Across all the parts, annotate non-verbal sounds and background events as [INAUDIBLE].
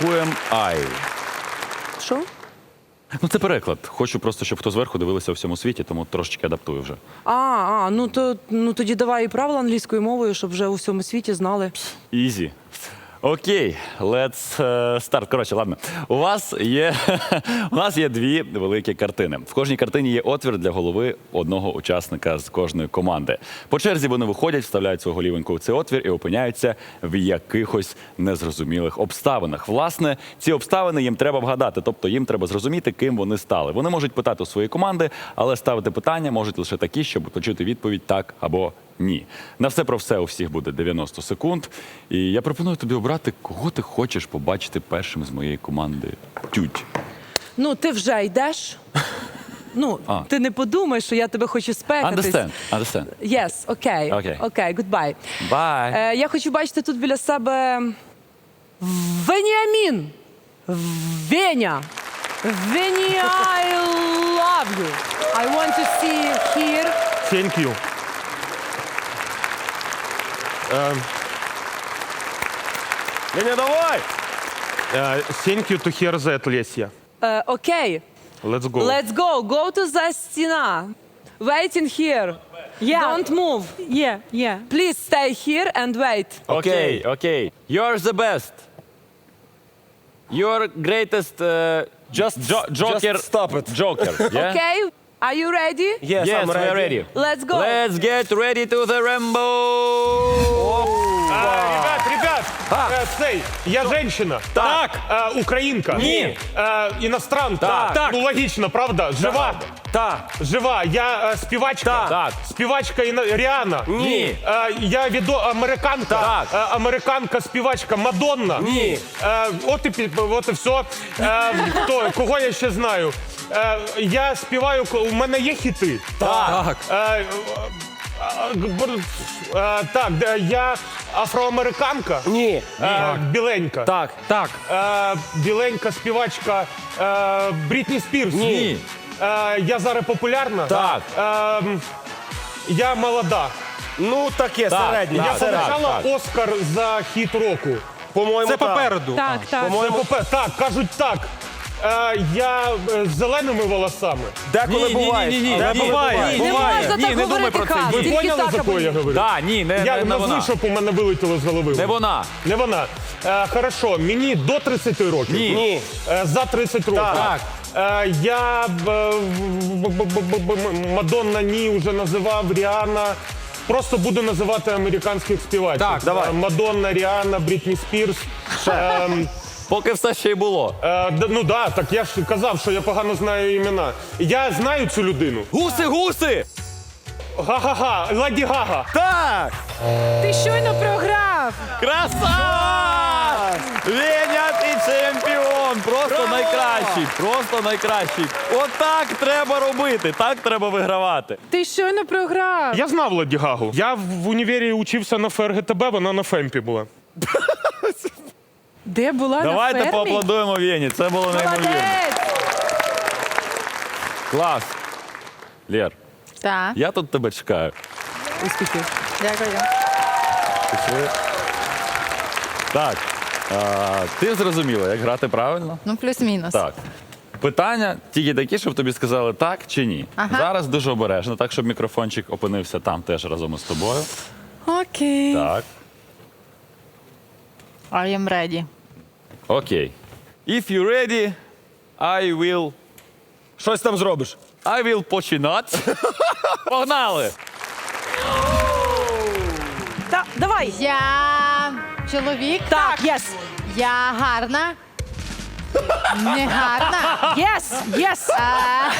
Who am I? Що? Ну, це переклад. Хочу просто, щоб хто зверху дивилися у всьому світі, тому трошечки адаптую вже. А, а ну то ну тоді давай і правила англійською мовою, щоб вже у всьому світі знали. Ізі. Окей, let's е, start. Коротше, ладно. У вас є [LAUGHS] у нас є дві великі картини. В кожній картині є отвір для голови одного учасника з кожної команди. По черзі вони виходять, вставляють свою голівеньку в цей отвір і опиняються в якихось незрозумілих обставинах. Власне, ці обставини їм треба вгадати, тобто їм треба зрозуміти, ким вони стали. Вони можуть питати у своєї команди, але ставити питання можуть лише такі, щоб почути відповідь так або ні. На все про все у всіх буде 90 секунд. І я пропоную тобі обрати, кого ти хочеш побачити першим з моєї команди. Тють. Ну, ти вже йдеш. Ну, А. ти не подумай, що я тебе хочу спекатись. Understand, understand. Yes, окей. Окей. Окей, goodbye. Bye. Е, я хочу бачити тут біля себе Веніамін. Веня. Вені, I love you. I want to see here. Thank you. Um, Леня, давай! uh, thank you to hear that, Lesya. Е, Окей. Let's go. Let's go. Go to the стіна. Waiting here. Yeah. Don't move. Yeah, yeah. Please stay here and wait. Окей, окей. You're the best. You're greatest uh, Just, jo- Joker. just stop it. Joker. Yeah? Okay? Are you ready? Yes, Yes, I'm we're ready. Let's go. Let's get ready to the Rainbow. А, oh. ah, ребят, ребят, е, цей, я женщина. Так. Е, українка. Ні. Е, іностранка. Так. Так. Ну, логічно, правда? Жива. Так. Жива. Я е, співачка. Так. Співачка іно... Ріана. Ні. Е, я відо... американка. Так. Е, американка співачка Мадонна. Ні. Е, от, і, пі- от і все. Е, хто, кого я ще знаю? Е, я співаю, ко- у мене є хіти. Так. Е, так, де- я афроамериканка. Ні. Е, біленька. Так. Так. Е, біленька співачка е, Брітні Спірс. Ні. Е, я зараз популярна. Так. Е, я молода. Ну, таке, Так. середнє. Я середнє. получала. Оскар за хіт року. По-моєму, Це так. попереду. Так, так. По-моєму, Так, кажуть так. Е, я е, з зеленими волосами. деколи Ні, ні, буває. ні, ні, ні. Деколи Ні, буває. Не Буває. можна Ні, не думай говорити, про це. Ви Тільки поняли, так за кого я говорю? Да, ні, не, Я не, не назву, вона. щоб у мене вилетіло з голови. Не вона. Не вона. Е, хорошо, мені до 30 років. Ні. Ні. Е, за 30 років. Так. Е, я б, е, б- б- б- б- б- Мадонна Ні вже називав Ріана. Просто буду називати американських співачів. Так, давай. Е, Мадонна, Ріана, Брітні Спірс. Ем, Поки все ще й було. е, д- ну да, так я ж казав, що я погано знаю імена. Я знаю цю людину. Гуси, гуси! Га-га-га, Ладі Гага. Так. Ти щойно програв. Краса! Веня, ти чемпіон! Просто найкращий! Просто найкращий! Отак треба робити, так треба вигравати. Ти щойно програв. Я знав Ладі Гагу. Я в в універі учився на ФРГТБ, вона на Фемпі була. [LAUGHS] Де була Давайте на фермі? поаплодуємо Вені. Це було неймовірно. Молодець! Клас. Лєр, Так, я тут тебе чекаю. Успіхів. дякую. Пішли. Так. А, ти зрозуміла, як грати правильно? Ну, плюс-мінус. Так. Питання тільки такі, щоб тобі сказали так чи ні. Ага. Зараз дуже обережно, так щоб мікрофончик опинився там теж разом із тобою. Окей. Так. I am ready. Окей. If you ready, I will. Щось там зробиш. I will починати. [LAUGHS] Погнали! Та, давай. Я чоловік. Так, єс. Я гарна. Не [LAUGHS] гарна. Єс, єс. А,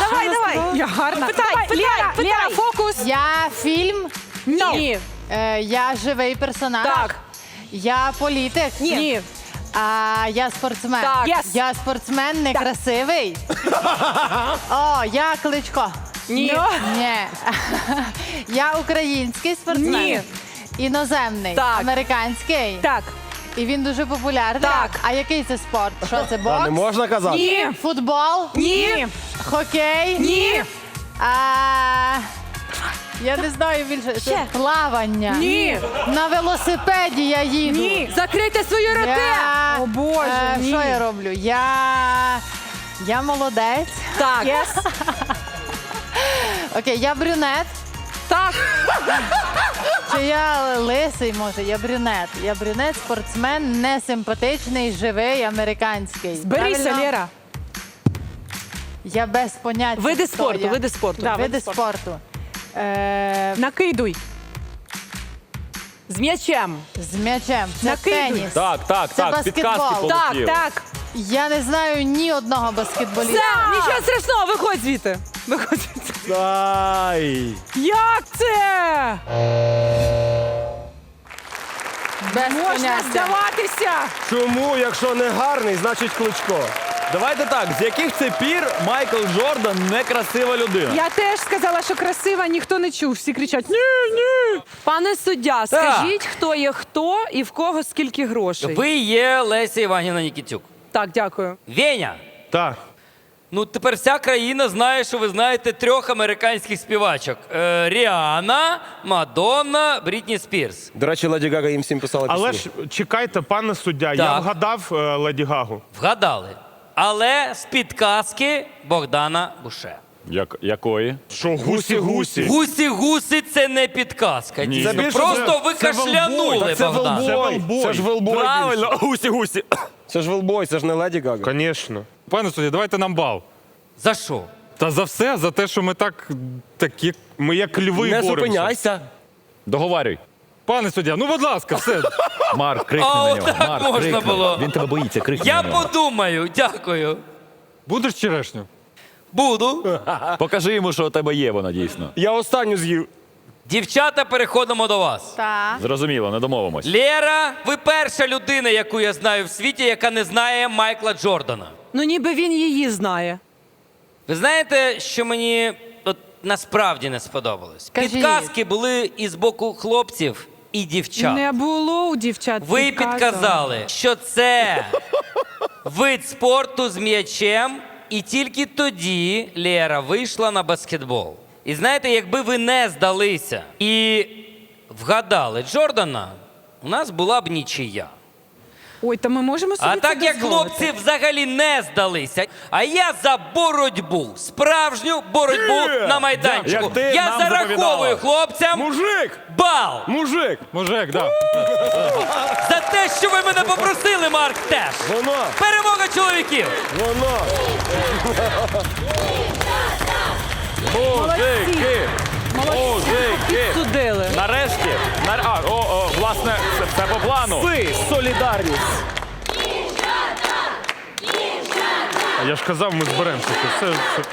[LAUGHS] Давай, давай. Я гарна. Питай, Давай, питай, Лера, питай. Лера, фокус. я фільм. Ні. Е, я живий персонаж. Так. Я політик. Ні. А я спортсмен. Так. Yes. Я спортсмен некрасивий. [LAUGHS] О, я кличко. Ні. Ні. [LAUGHS] я український спортсмен. Ні. Іноземний. Так. Американський. Так. І він дуже популярний. Так. А який це спорт? Що це Та бокс? не можна казати. Ні. Футбол? Ні. Хокей? Ні. А, я не знаю більше. Ще. Плавання. Ні. На велосипеді я їду. Ні. Закрийте свої роти. Я... О, Боже, Е, ні. Що я роблю? Я. Я молодець. Так. [LAUGHS] Окей, я брюнет. Так. Чи я лисий, може? Я брюнет. Я брюнет, спортсмен, несимпатичний, живий, американський. Берися, Правильно? Лєра. Я без поняття. Види хто спорту, я. види спорту. Да, Види спорту. Е, Накидуй. З м'ячем. з м'ячем. Це Накидуй. теніс. Так, так, Це так, підказки баскетбол. Так, полетіли. так. Я не знаю ні одного баскетболіста. Все, нічого страшного, виходь звідти. Виходь звідти. Ай. Як це? Без Можна поняття. здаватися. Чому, якщо не гарний, значить кличко? Давайте так, з яких це пір Майкл Джордан некрасива людина? Я теж сказала, що красива, ніхто не чув. Всі кричать ні, ні. Пане суддя, скажіть, хто є хто і в кого скільки грошей. Ви є Леся Іванівна Нікітюк. Так, дякую. Веня. Так. Ну тепер вся країна знає, що ви знаєте трьох американських співачок: е, Ріана, Мадонна, Брітні Спірс. До речі, Леді Гага їм всім писала Але пісні. ж чекайте, пане суддя, я Так. вгадав е, Леді Гагу. Вгадали. Але з підказки Богдана Буше. Як, якої? Що гусі-гусі? Гусі-гуси це не підказка. Ні. дійсно. Це більше Просто вже- ви це велбой. кашлянули, Так це Богдан. велбой. велбой. Це ж велбой. Правильно, гусі-гусі. Це ж велбой, це ж не Леді Гага. Звісно. Пане судді, давайте нам бал. За що? Та за все, за те, що ми так такі. Ми як льви Не боремося. зупиняйся. Договарюй. Пане суддя, ну будь ласка, все. [LAUGHS] Марк, крикни А, на нього. отак Марк, можна крикни. було. Він тебе боїться, крикни Я на нього. подумаю, дякую. Будеш черешню? Буду. [LAUGHS] Покажи йому, що у тебе є вона дійсно. Я останню з'їв. Дівчата, переходимо до вас. Так. Зрозуміло, не домовимось. Лєра, ви перша людина, яку я знаю в світі, яка не знає Майкла Джордана. Ну ніби він її знає. Ви знаєте, що мені от насправді не сподобалось? Кажіть. Підказки були і з боку хлопців, і дівчат. Не було у дівчат. Ви підказу. підказали, що це вид спорту з м'ячем, і тільки тоді Лєра вийшла на баскетбол. І знаєте, якби ви не здалися і вгадали Джордана, у нас була б нічия. Ой, та ми можемо собі А це так як дозволити. хлопці взагалі не здалися, а я за боротьбу, справжню боротьбу на майданчику. Як ти Я нам зараховую заповідала. хлопцям Мужик! бал Мужик! Мужик, да. за те, що ви мене попросили, Марк, теж. Воно! Перемога чоловіків! Воно! Мужики! Мужики! Судили. Нарешті, нар... а, о, о, власне, це, це по плану. Ви солідарність! А я ж казав, ми зберемося. Це все, все.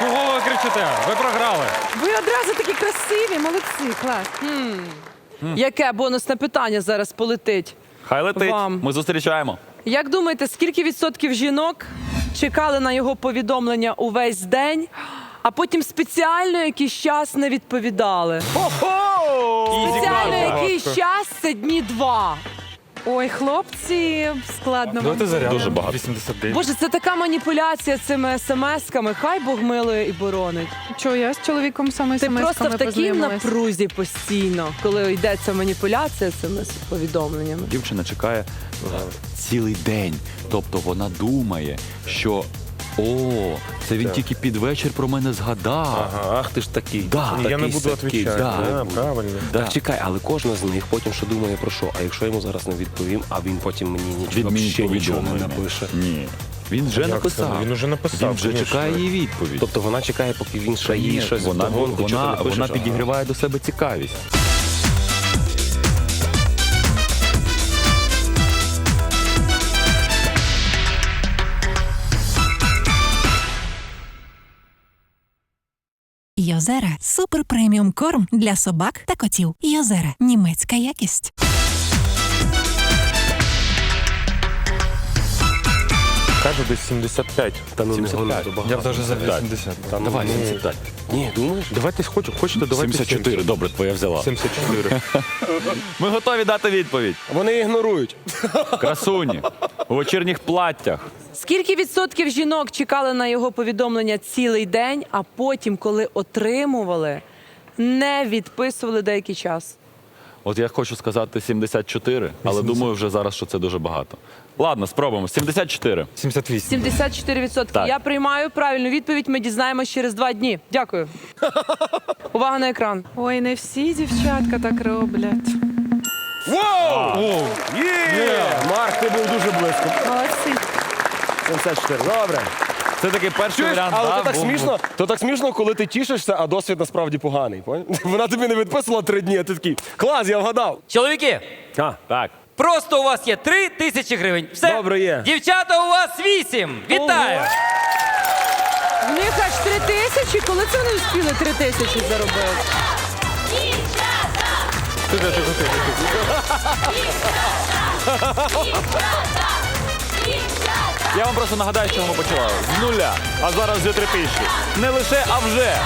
Кого ви кричите? Ви програли. Ви одразу такі красиві, молодці, клас. Яке бонусне питання зараз полетить? Хай летить. Вам. Ми зустрічаємо. Як думаєте, скільки відсотків жінок чекали на його повідомлення увесь день, а потім спеціально якийсь час не відповідали? Спеціально якийсь час це дні два. Ой, хлопці, складно вам. Дуже багато. 89. Боже, це така маніпуляція цими смс-ками. Хай Бог милує і боронить. Чого я з чоловіком саме Ти смс-ками просто в такій напрузі постійно, коли йдеться маніпуляція цими повідомленнями. Дівчина чекає е, цілий день. Тобто вона думає, що о, це він тільки під вечір про мене згадав. Ага, ах ти ж такий. Да, Ні, я не такий буду сякий, відповідати. да. Да, правильно. Да. Так чекай, але кожна з них потім що думає про що? А якщо йому зараз не відповім, а він потім мені нічого, Відмінь ще нічого не повідомлення. напише. Ні. Він вже Як написав. це? Він уже написав, Він вже чекає її відповідь. Тобто вона чекає, поки він ще їй Ні, щось вона, вдогонку, чого вона, не пишеш? вона Ага. підігріває до себе цікавість. Йозера супер преміум корм для собак та котів. Йозера німецька якість. Кажу, десь 75. Та ну не 75. гони, то багато. Я б даже за 80. Та ну, Давай, ні. 75. Ні, думаєш? Давайте хоч- хочете, давайте 74, добре, твоя взяла. 74. [LAUGHS] Ми готові дати відповідь. Вони ігнорують. Красуні у вечірніх платтях. Скільки відсотків жінок чекали на його повідомлення цілий день, а потім, коли отримували, не відписували деякий час? От я хочу сказати 74, але думаю вже зараз, що це дуже багато. Ладно, спробуємо. 74. 78. 74%. Так. Я приймаю правильну відповідь. Ми дізнаємось через два дні. Дякую. [LAUGHS] Увага на екран. Ой, не всі дівчатка так роблять. Є! Марк, ти був дуже близько. Молодці. 74, добре. Це такий перший Чуєш, варіант. але да, то так був- смішно, то так смішно, коли ти тішишся, а досвід насправді поганий. поняв? [LAUGHS] Вона тобі не відписувала три дні, а ти такий, клас, я вгадав. Чоловіки, А, Так. просто у вас є три тисячі гривень. Все. Добре, є. Дівчата, у вас вісім. Вітаю! В них аж три тисячі. Коли це вони встигли три тисячі заробити? Я вам просто нагадаю, що ми почали з нуля, а зараз вже три тисячі. Не лише, а вже.